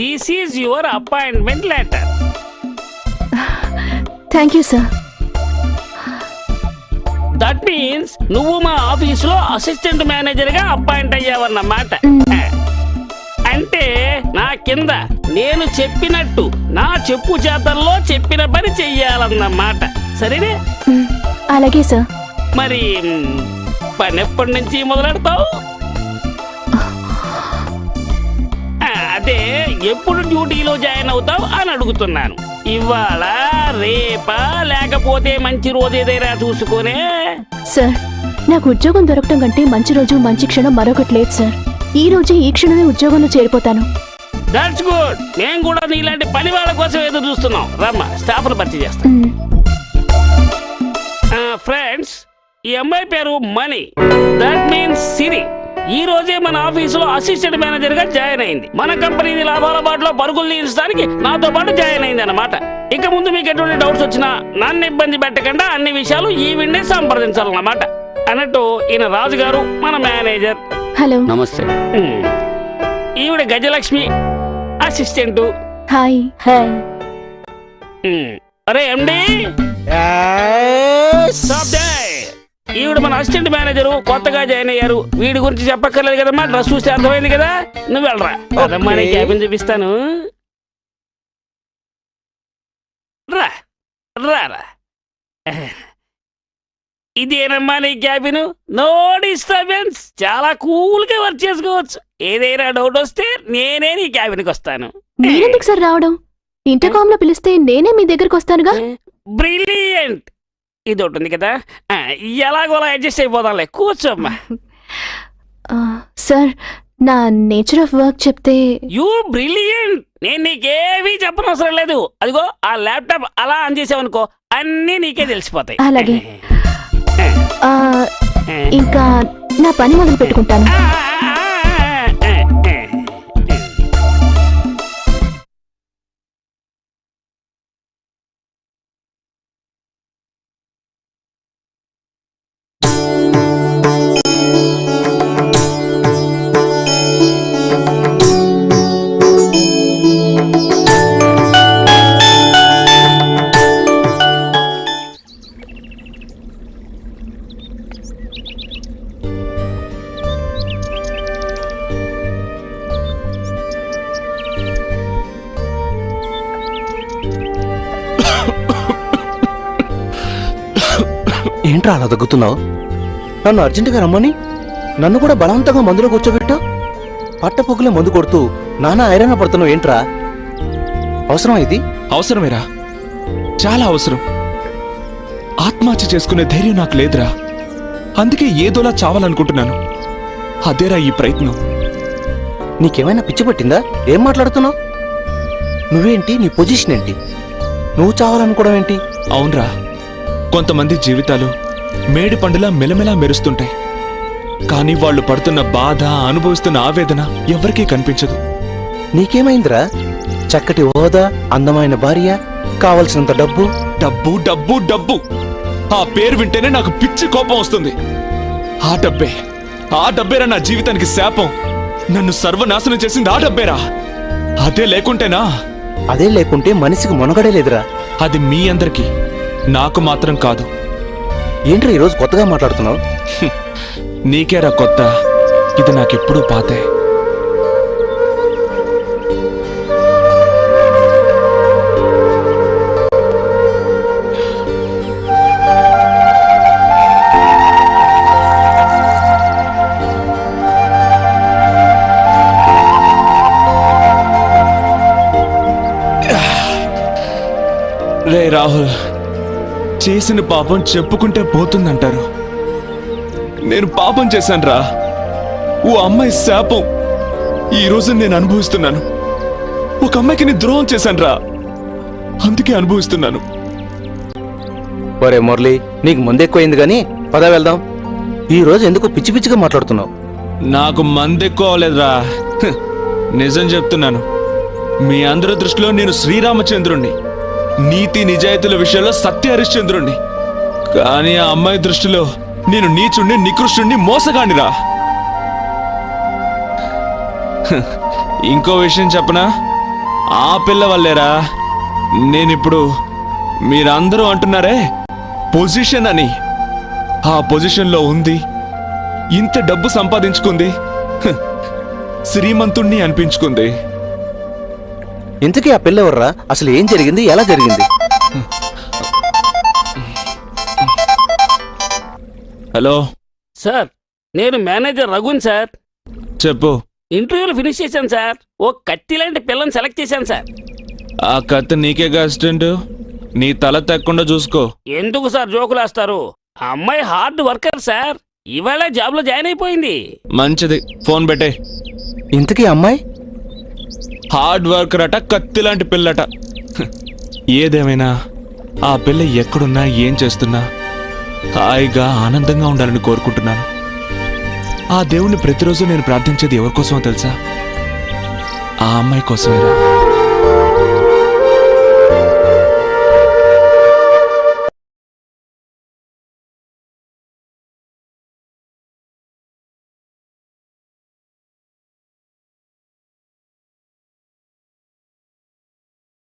This is your appointment letter thank you sir that means నువ్వు మా ఆఫీసులో assistant మేనేజర్గా అపాయింట్ అయ్యావన్నమాట. అంటే నా కింద నేను చెప్పినట్టు నా చెప్పు చేతల్లో చెప్పిన పని చెయ్యాలన్నమాట. సరేనే? అలాగే సార్ మరి పని ఎప్పటి నుంచి మొదలెడతావు? అదే ఎప్పుడు డ్యూటీలో జాయిన్ అవుతావు అని అడుగుతున్నాను. ఇవాళ రేపా లేకపోతే మంచి రోజు ఏదైనా చూసుకునే? సార్ నాకు ఉద్యోగం దొరకటం కంటే మంచి రోజు మంచి క్షణం మరొకటి లేదు సార్. ఈ రోజు ఈ క్షణమే ఉద్యోగంలో చేరిపోతాను. దట్స్ గుడ్ మేము కూడా నీలాంటి పని వాళ్ళ కోసం ఏదో చూస్తున్నాం రమ్మ స్టాఫ్ను భర్తీ చేస్తాం. మ్, ఫ్రెండ్స్ ఈ అమ్మాయి పేరు మణి. దట్ మీన్స్ సిరి ఈ రోజే మన ఆఫీసులో అసిస్టెంట్ మేనేజర్గా జాయిన్ అయింది. మన కంపెనీని లాభాల బాటలో పరుగులు తీర్చడానికి నాతో పాటు జాయిన్ అయింది అనమాట ఇక ముందు మీకు ఎటువంటి డౌట్స్ వచ్చినా నన్ను ఇబ్బంది పెట్టకుండా అన్ని విషయాలు ఈ విండే సంప్రదించాలన్నమాట. అన్నట్టు ఈయన రాజు గారు మన మేనేజర్ హలో. నమస్తే. ఈవిడ గజలక్ష్మి అసిస్టెంట్ హాయ్. హాయ్ అరే ఎండి మన అసిస్టెంట్ మేనేజరు కొత్తగా జాయిన్ అయ్యారు. వీడి గురించి చెప్పక్కర్లేదు కదమ్మా డ్రెస్ చూస్తే అర్థమైంది కదా? నువ్వు వెళ్ళరా. అదమ్మా నీ క్యాబిన్ చూపిస్తాను. రా రా ఇదేనమ్మా నీ క్యాబిన్? నో డిస్టర్బెన్స్ చాలా కూల్గా వర్క్ చేసుకోవచ్చు. ఏదైనా డౌట్ వస్తే నేనే నీ క్యాబిన్కి వస్తాను. మీరెందుకు సార్ రావడం? ఇంటర్కామ్లో పిలిస్తే నేనే మీ దగ్గరకు వస్తానుగా? బ్రిలియంట్ ఇది ఒకటి ఉంది కదా ఎలాగోలా అడ్జస్ట్ అయిపోదాంలే. కూర్చోమ్మా. సార్ నా నేచర్ ఆఫ్ వర్క్ చెప్తే యూ బ్రిలియంట్! నేను నీకేమీ చెప్పనవసరం లేదు. అదిగో ఆ ల్యాప్టాప్ అలా ఆన్ చేసావనుకో అన్నీ నీకే తెలిసిపోతాయి. అలాగే. ఇంకా నా పని మొదలు పెట్టుకుంటాను. ఏంట్రా అలా దగ్గుతున్నావు నన్ను అర్జెంటుగా రమ్మని? నన్ను కూడా బలవంతంగా మందులో కూర్చోబెట్టా? పట్ట పొగులే మందు కొడుతూ నానా ఐరణ పడుతున్నావు ఏంట్రా? అవసరం ఇది? అవసరమేరా. చాలా అవసరం. ఆత్మహత్య చేసుకునే ధైర్యం నాకు లేదురా. అందుకే ఏదోలా చావాలనుకుంటున్నాను. అదేరా ఈ ప్రయత్నం. నీకేమైనా పిచ్చి పట్టిందా? ఏం మాట్లాడుతున్నావు? నువ్వేంటి? నీ పొజిషన్ ఏంటి? నువ్వు చావాలనుకోవడం ఏంటి? అవునరా. కొంతమంది జీవితాలు మేడి పండులా మెలమెలా మెరుస్తుంటాయి. కానీ వాళ్ళు పడుతున్న బాధ అనుభవిస్తున్న ఆవేదన ఎవరికీ కనిపించదు. నీకేమైందిరా? చక్కటి హోదా అందమైన భార్య కావలసినంత డబ్బు. డబ్బు డబ్బు డబ్బు. ఆ పేరు వింటేనే నాకు పిచ్చి కోపం వస్తుంది. ఆ డబ్బే ఆ డబ్బేరా నా జీవితానికి శాపం. నన్ను సర్వనాశనం చేసింది ఆ డబ్బేరా. అదే లేకుంటేనా? అదే లేకుంటే మనిషికి మొనగడే లేదురా. అది మీ అందరికీ. నాకు మాత్రం కాదు. ఏంట్రా ఈరోజు కొత్తగా మాట్లాడుతున్నావు? నీకేరా కొత్త? ఇది నాకెప్పుడూ పాతే. రే రాహుల్. చేసిన పాపం చెప్పుకుంటే పోతుందంటారు. నేను పాపం చేశానురా. ఓ అమ్మాయి శాపం. ఈ రోజు నేను అనుభవిస్తున్నాను. ఒక అమ్మాయికి నేను ద్రోహం చేశానురా. అందుకే అనుభవిస్తున్నాను. ఒరే మురళి నీకు ముందు ఎక్కువైంది కానీ పద వెళ్దాం. ఈ రోజు ఎందుకు పిచ్చి పిచ్చిగా మాట్లాడుతున్నావు? నాకు మందెక్కువలేదురా నిజం చెప్తున్నాను. మీ అందరి దృష్టిలో నేను శ్రీరామచంద్రుణ్ణి. నీతి నిజాయితీల విషయంలో సత్య హరిశ్చంద్రుణ్ణి. కానీ ఆ అమ్మాయి దృష్టిలో నేను నీచుణ్ణి నికృష్టుణ్ణి మోసగానిరా. ఇంకో విషయం చెప్పనా? ఆ పిల్ల వల్లేరా? నేనిప్పుడు మీరందరూ అంటున్నారే? పొజిషన్ అని. ఆ పొజిషన్లో ఉంది. ఇంత డబ్బు సంపాదించుకుంది. శ్రీమంతుణ్ణి అనిపించుకుంది. ఇంతకీ ఆ పిల్ల ఎవర్రా? అసలు ఏం జరిగింది? ఎలా జరిగింది? హలో. సార్ నేను మేనేజర్ రఘున్ సార్. చెప్పు. ఇంటర్వ్యూలు ఫినిష్ చేశాను సార్. ఓ కత్తి లాంటి పిల్లని సెలెక్ట్ చేశాను సార్. ఆ కత్తి నీకేగా అసిస్టెంట్? నీ తల తెక్కకుండా చూసుకో. ఎందుకు సార్ జోకులు వేస్తారు? ఆ అమ్మాయి హార్డ్ వర్కర్ సార్. ఇవాళ జాబ్లో జాయిన్ అయిపోయింది. మంచిది. ఫోన్ పెట్టే. ఇంతకీ అమ్మాయి? హార్డ్ వర్కర్ అట కత్తి లాంటి పిల్లట. ఏదేమైనా ఆ పిల్ల ఎక్కడున్నా ఏం చేస్తున్నా హాయిగా ఆనందంగా ఉండాలని కోరుకుంటున్నాను. ఆ దేవుణ్ణి ప్రతిరోజు నేను ప్రార్థించేది ఎవరికోసమో తెలుసా? ఆ అమ్మాయి కోసమేరా.